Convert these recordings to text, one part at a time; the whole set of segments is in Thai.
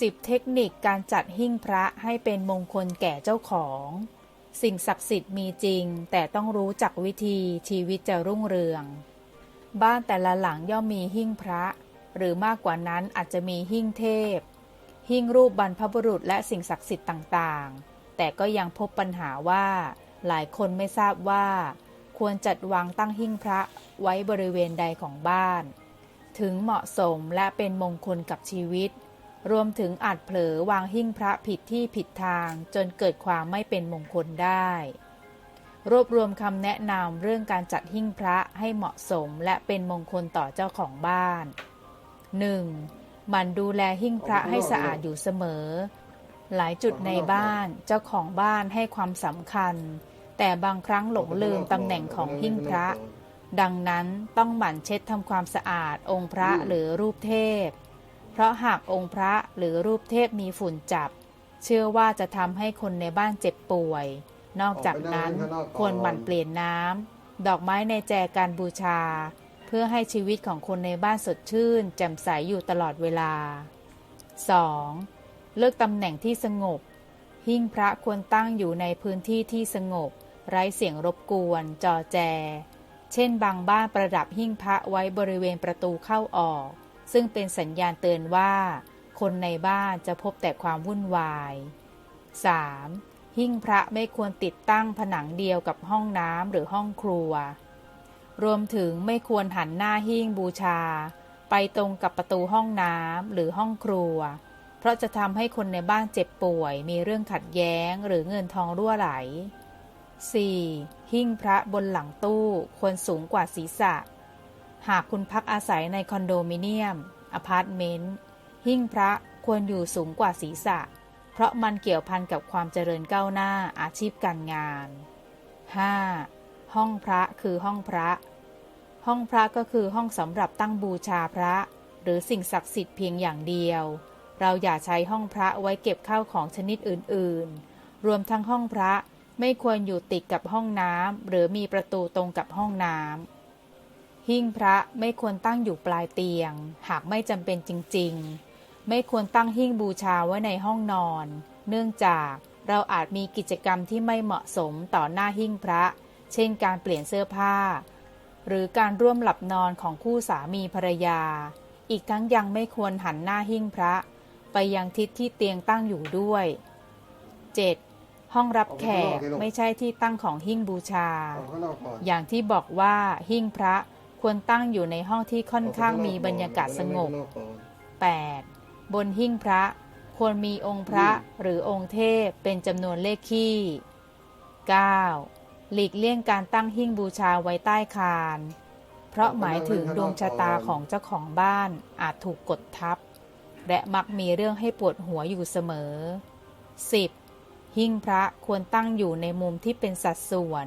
10 เทคนิคการจัดหิ้งพระให้เป็นมงคลแก่เจ้าของ สิ่งศักดิ์สิทธิ์มีจริง แต่ต้องรู้จักวิธีชีวิตจะรุ่งเรือง บ้านแต่ละหลังย่อมมีหิ้งพระ หรือมากกว่านั้นอาจจะมีหิ้งเทพ หิ้งรูปบรรพบุรุษและสิ่งศักดิ์สิทธิ์ต่างๆ แต่ก็ยังพบปัญหาว่า หลายคนไม่ทราบว่า ควรจัดวางตั้งหิ้งพระไว้บริเวณใดของบ้าน ถึงเหมาะสมและเป็นมงคลกับชีวิต รวมถึงอาจเผลอวางหิ้งพระผิดที่ผิดทางจนเกิดความไม่เป็นมงคลได้ รวบรวมคำแนะนำเรื่องการจัดหิ้งพระให้เหมาะสมและเป็นมงคลต่อเจ้าของบ้าน 1. หมันดูแลหิ้งพระให้สะอาดอยู่เสมอ หลายจุดในบ้านเจ้าของบ้านให้ความสำคัญ แต่บางครั้งหลงลืมตำแหน่งของหิ้งพระ ดังนั้นต้องหมั่นเช็ดทำความสะอาดองค์พระหรือรูปเทพ เพราะหากองค์พระหรือรูปเทพมีฝุ่นจับ เชื่อว่าจะทำให้คนในบ้านเจ็บป่วย นอกจากนั้นควรหมั่นเปลี่ยนน้ำดอกไม้ในแจกันบูชา เพื่อให้ชีวิตของคนในบ้านสดชื่น แจ่มใสอยู่ตลอดเวลา 2. เลือกตำแหน่งที่สงบ หิ้งพระควรตั้งอยู่ในพื้นที่ที่สงบ ไร้เสียงรบกวน จอแจ เช่นบางบ้านประดับหิ้งพระไว้บริเวณประตูเข้าออก ซึ่งเป็นสัญญาณเตือนว่า คนในบ้านจะพบแต่ความวุ่นวาย 3. หิ้งพระไม่ควรติดตั้งผนังเดียวกับห้องน้ำหรือห้องครัว รวมถึงไม่ควรหันหน้าหิ้งบูชา ไปตรงกับประตูห้องน้ำหรือห้องครัว เพราะจะทำให้คนในบ้านเจ็บป่วย มีเรื่องขัดแย้งหรือเงินทองรั่วไหล 4. หิ้งพระบนหลังตู้ควรสูงกว่าศีรษะ หากคุณพักอาศัยในคอนโดมิเนียม อพาร์ตเมนต์ หิ้งพระควรอยู่สูงกว่าศีรษะ เพราะมันเกี่ยวพันกับความเจริญก้าวหน้าอาชีพการงาน 5. ห้องพระคือห้องพระ ห้องพระก็คือห้องสำหรับตั้งบูชาพระ หรือสิ่งศักดิ์สิทธิ์เพียงอย่างเดียว เราอย่าใช้ห้องพระไว้เก็บข้าวของชนิดอื่น ๆ รวมทั้งห้องพระไม่ควรอยู่ติดกับห้องน้ำหรือมีประตูตรงกับห้องน้ำ หิ้งพระไม่ควรตั้งอยู่ปลายเตียง หากไม่จำเป็นจริง ๆ ไม่ควรตั้งหิ้งบูชาไว้ในห้องนอน เนื่องจากเราอาจมีกิจกรรมที่ไม่เหมาะสมต่อหน้าหิ้งพระ เช่นการเปลี่ยนเสื้อผ้า หรือการร่วมหลับนอนของคู่สามีภรรยา อีกทั้งยังไม่ควรหันหน้าหิ้งพระ ไปยังทิศที่เตียงตั้งอยู่ด้วย 7. ห้องรับแขกไม่ใช่ที่ตั้งของหิ้งบูชาออกข้างนอกก่อนอย่างที่บอกว่าหิ้งพระ ควรตั้งอยู่ในห้องที่ค่อนข้างมีบรรยากาศสงบออกข้างนอกก่อน 8. บนหิ้งพระ ควรมีองค์พระหรือองค์เทพเป็นจำนวนเลขคี่ 9. หลีกเลี่ยงการตั้งหิ้งบูชาไว้ใต้คาน เพราะหมายถึงดวงชะตาของเจ้าของบ้านอาจถูกกดทับ และมักมีเรื่องให้ปวดหัวอยู่เสมอ 10. หิ้งพระควรตั้งอยู่ในมุมที่เป็นสัดส่วน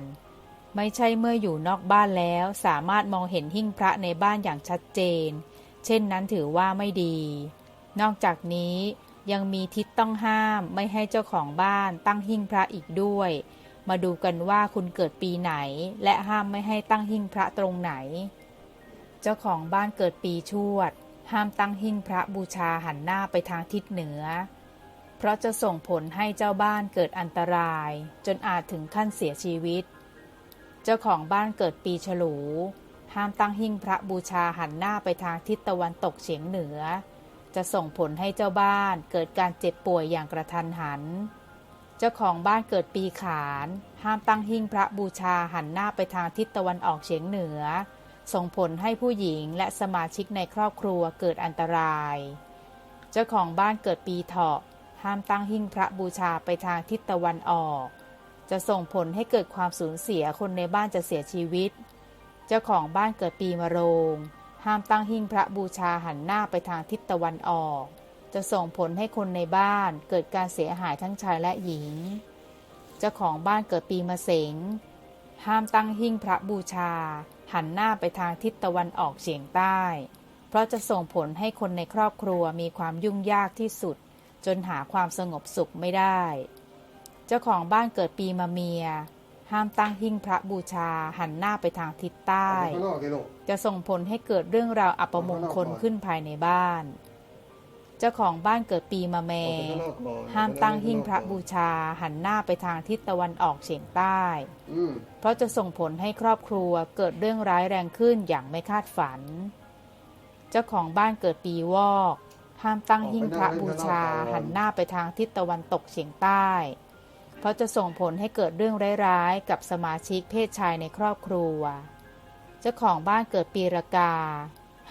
ไม่ใช่เมื่ออยู่นอกบ้านแล้วสามารถมองเห็นหิ้งพระในบ้านอย่างชัดเจน เช่นนั้นถือว่าไม่ดี นอกจากนี้ยังมีทิศต้องห้ามไม่ให้เจ้าของบ้านตั้งหิ้งพระอีกด้วย มาดูกันว่าคุณเกิดปีไหน และห้ามไม่ให้ตั้งหิ้งพระตรงไหน เจ้าของบ้านเกิดปีชวด ห้ามตั้งหิ้งพระบูชาหันหน้าไปทางทิศเหนือ เพราะจะส่งผลให้เจ้าบ้านเกิดอันตราย จนอาจถึงขั้นเสียชีวิต เจ้าของบ้านเกิดปีฉลู ห้ามตั้งหิ้งพระบูชาหันหน้าไปทางทิศตะวันตกเฉียงเหนือ จะส่งผลให้เจ้าบ้านเกิดการเจ็บป่วยอย่างกระทันหัน เจ้าของบ้านเกิดปีขาน ห้ามตั้งหิ้งพระบูชาหันหน้าไปทางทิศตะวันออกเฉียงเหนือ ส่งผลให้ผู้หญิงและสมาชิกในครอบครัวเกิดอันตราย เจ้าของบ้านเกิดปีเถาะห้ามตั้งหิ้งพระบูชาไปทางทิศตะวันออก จะส่งผลให้เกิดความสูญเสียคนในบ้านจะเสียชีวิต เจ้าของบ้านเกิดปีมะโรง ห้ามตั้งหิ้งพระบูชาหันหน้าไปทางทิศตะวันออก จะส่งผลให้คนในบ้านเกิดการเสียหายทั้งชายและหญิง เจ้าของบ้านเกิดปีมะเสง ห้ามตั้งหิ้งพระบูชา หันหน้าไปทางทิศตะวันออกเฉียงใต้ เพราะจะส่งผลให้คนในครอบครัวมีความยุ่งยากที่สุด จนหาความสงบสุขไม่ได้ เจ้าของบ้านเกิดปีมะเมีย ห้ามตั้งหิ้งพระบูชาหันหน้าไปทางทิศใต้ จะส่งผลให้เกิดเรื่องราวอัปมงคลขึ้นภายในบ้าน เจ้าของบ้านเกิดปีมะแมห้ามตั้งหิ้งพระบูชาหันหน้าไปทางทิศตะวันออกเฉียงใต้ เพราะจะส่งผลให้ครอบครัวเกิดเรื่องร้ายแรงขึ้นอย่างไม่คาดฝัน เจ้าของบ้านเกิดปีวอกห้ามตั้งหิ้งพระบูชาหันหน้าไปทางทิศตะวันตกเฉียงใต้ เพราะจะส่งผลให้เกิดเรื่องร้ายๆ กับสมาชิกเพศชายในครอบครัว เจ้าของบ้านเกิดปีรากา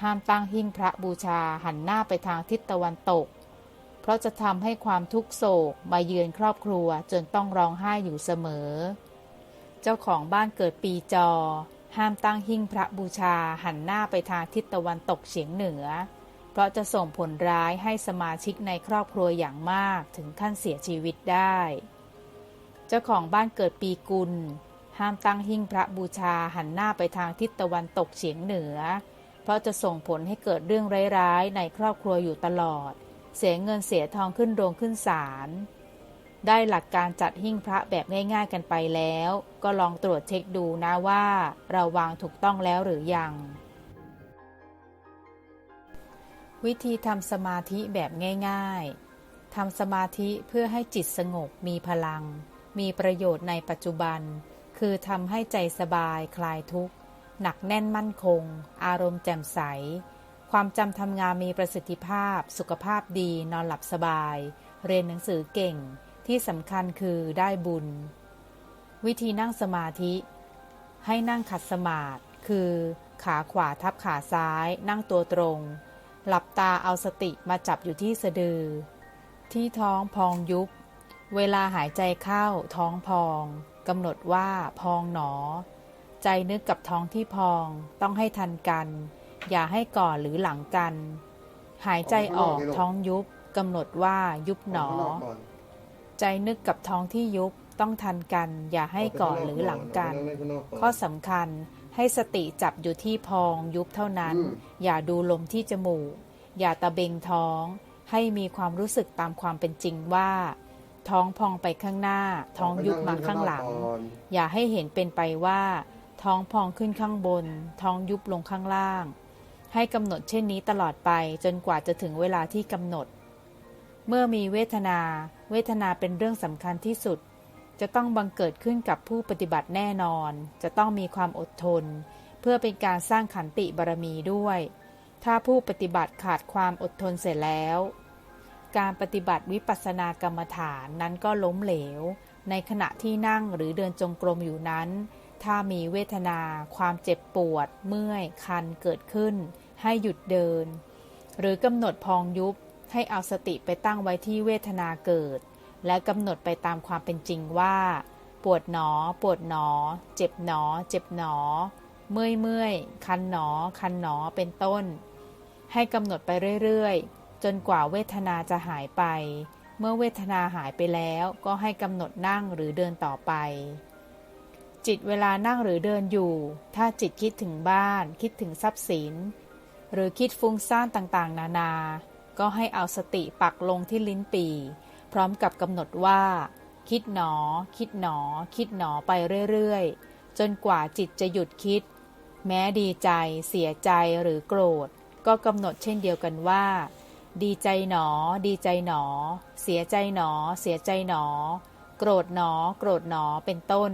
ห้ามตั้งหิ้งพระบูชาหันหน้าไปทางทิศตะวันตก เพราะจะทำให้ความทุกโศกมาเยือนครอบครัวจนต้องร้องไห้อยู่เสมอ เจ้าของบ้านเกิดปีจอ ห้ามตั้งหิ้งพระบูชาหันหน้าไปทางทิศตะวันตกเฉียงเหนือ เพราะจะส่งผลร้ายให้สมาชิกในครอบครัวอย่างมากถึงขั้นเสียชีวิตได้ จ้าของบ้านเกิดปีกุล ห้ามตั้งหิ้งพระบูชาหันหน้าไปทางทิศตะวันตกเฉียงเหนือ เพราะจะส่งผลให้เกิดเรื่องร้ายๆ ในครอบครัวอยู่ตลอด เสียเงินเสียทองขึ้นโรงขึ้นศาลได้หลักการจัดหิ้งพระแบบง่ายๆกันไปแล้ว ก็ลองตรวจเช็คดูนะว่าเราวางถูกต้องแล้วหรือยัง วิธีทำสมาธิแบบง่าย ๆทำสมาธิเพื่อให้จิตสงบมีพลัง มีประโยชน์ในปัจจุบัน คือทำให้ใจสบายคลายทุกข์ หนักแน่นมั่นคง อารมณ์แจ่มใส ความจำทำงานมีประสิทธิภาพ สุขภาพดี นอนหลับสบาย เรียนหนังสือเก่ง ที่สำคัญคือได้บุญ วิธีนั่งสมาธิ ให้นั่งขัดสมาธิคือขาขวาทับขาซ้าย นั่งตัวตรง หลับตาเอาสติมาจับอยู่ที่สะดือ ที่ท้องพองยุบ เวลาหายใจเข้าท้องพองกำหนดว่าพองหนอ ใจนึกกับท้องที่พองต้องให้ทันกัน อย่าให้ก่อนหรือหลังกัน หายใจออกท้องยุบกำหนดว่ายุบหนอกข้างกก่อนใจนึกกับท้องที่ยุบต้องทันกัน อย่าให้ก่อนหรือหลังกันออไปข้างนอกก่อนข้อสำคัญให้สติจับอยู่ที่พองยุบเท่านั้นอืมอย่าดูลมที่จมูก อย่าตะเบงท้อง ให้มีความรู้สึกตามความเป็นจริงว่า ท้องพองไปข้างหน้า ท้องยุบมาข้างหลังก่อนอย่าให้เห็นเป็นไปว่า ท้องพองขึ้นข้างบน ท้องยุบลงข้างล่าง ให้กำหนดเช่นนี้ตลอดไปจนกว่าจะถึงเวลาที่กำหนด เมื่อมีเวทนา เวทนาเป็นเรื่องสำคัญที่สุด จะต้องบังเกิดขึ้นกับผู้ปฏิบัติแน่นอน จะต้องมีความอดทน เพื่อเป็นการสร้างขันติบารมีด้วย ถ้าผู้ปฏิบัติขาดความอดทนเสร็จแล้ว การปฏิบัติวิปัสสนากรรมฐานนั้นก็ล้มเหลว ในขณะที่นั่งหรือเดินจงกรมอยู่นั้น ถ้ามีเวทนา ความเจ็บปวด เมื่อย คันเกิดขึ้น ให้หยุดเดิน หรือกำหนดพองยุบให้เอาสติไปตั้งไว้ที่เวทนาเกิด และกำหนดไปตามความเป็นจริงว่า ปวดหนอ ปวดหนอ เจ็บหนอ เจ็บหนอ เมื่อยเมื่อยคันหนอ คันหนอเป็นต้น ให้กำหนดไปเรื่อยๆ จนกว่าเวทนาจะหายไป เมื่อเวทนาหายไปแล้วก็ให้กำหนดนั่งหรือเดินต่อไป จิตเวลานั่งหรือเดินอยู่ ถ้าจิตคิดถึงบ้าน คิดถึงทรัพย์สิน หรือคิดฟุ้งซ่านต่างๆ นานา ก็ให้เอาสติปักลงที่ลิ้นปี พร้อมกับกำหนดว่า คิดหนอ คิดหนอ คิดหนอไปเรื่อยๆ จนกว่าจิตจะหยุดคิด แม้ดีใจ เสียใจหรือโกรธ ก็กำหนดเช่นเดียวกันว่า ดีใจหนอ ดีใจหนอ เสียใจหนอ เสียใจหนอ โกรธหนอ โกรธหนอ เป็นต้น